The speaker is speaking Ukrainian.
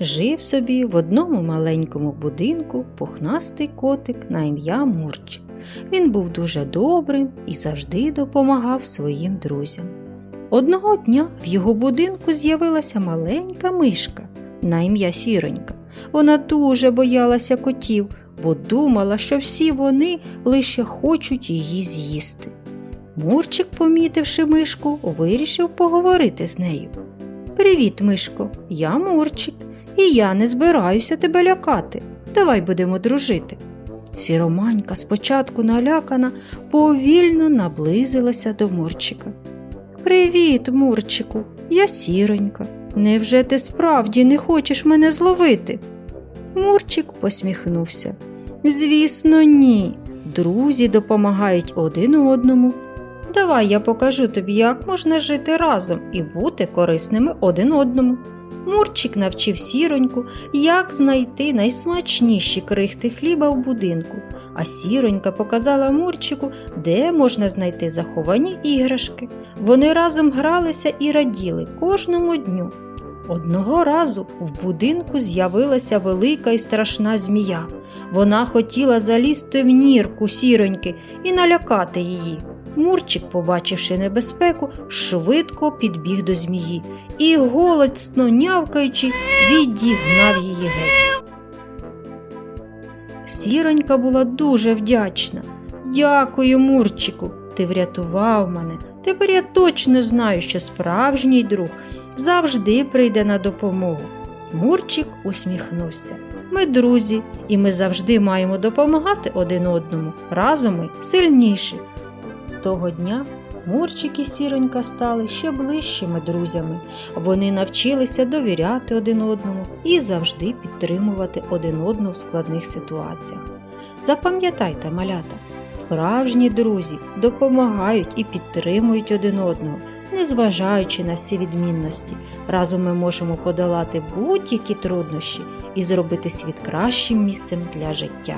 жив собі в одному маленькому будинку пухнастий котик на ім'я Мурчик. Він був дуже добрим і завжди допомагав своїм друзям. Одного дня в його будинку з'явилася маленька мишка на ім'я Сіронька. Вона дуже боялася котів, бо думала, що всі вони лише хочуть її з'їсти. Мурчик, помітивши мишку, вирішив поговорити з нею. Привіт, мишко, я Мурчик, і я не збираюся тебе лякати. Давай будемо дружити. Сіроманька спочатку налякана, повільно наблизилася до Мурчика. Привіт, Мурчику, я сіронька. Невже ти справді не хочеш мене зловити? Мурчик посміхнувся. Звісно, ні. Друзі допомагають один одному. Давай я покажу тобі, як можна жити разом і бути корисними один одному. Мурчик навчив сіроньку, як знайти найсмачніші крихти хліба в будинку, а сіронька показала Мурчику, де можна знайти заховані іграшки. Вони разом гралися і раділи кожному дню. Одного разу в будинку з'явилася велика і страшна змія. Вона хотіла залізти в нірку сіроньки і налякати її. Мурчик, побачивши небезпеку, швидко підбіг до змії і, голосно нявкаючи, відігнав її геть. Сіронька була дуже вдячна. Дякую, Мурчику, ти врятував мене. Тепер я точно знаю, що справжній друг завжди прийде на допомогу. Мурчик усміхнувся. Ми друзі, і ми завжди маємо допомагати один одному. Разом ми сильніші. З того дня Мурчик і Сіронька стали ще ближчими друзями. Вони навчилися довіряти один одному і завжди підтримувати один одного в складних ситуаціях. Запам'ятайте, малята, справжні друзі допомагають і підтримують один одного, незважаючи на всі відмінності. Разом ми можемо подолати будь-які труднощі і зробити світ кращим місцем для життя.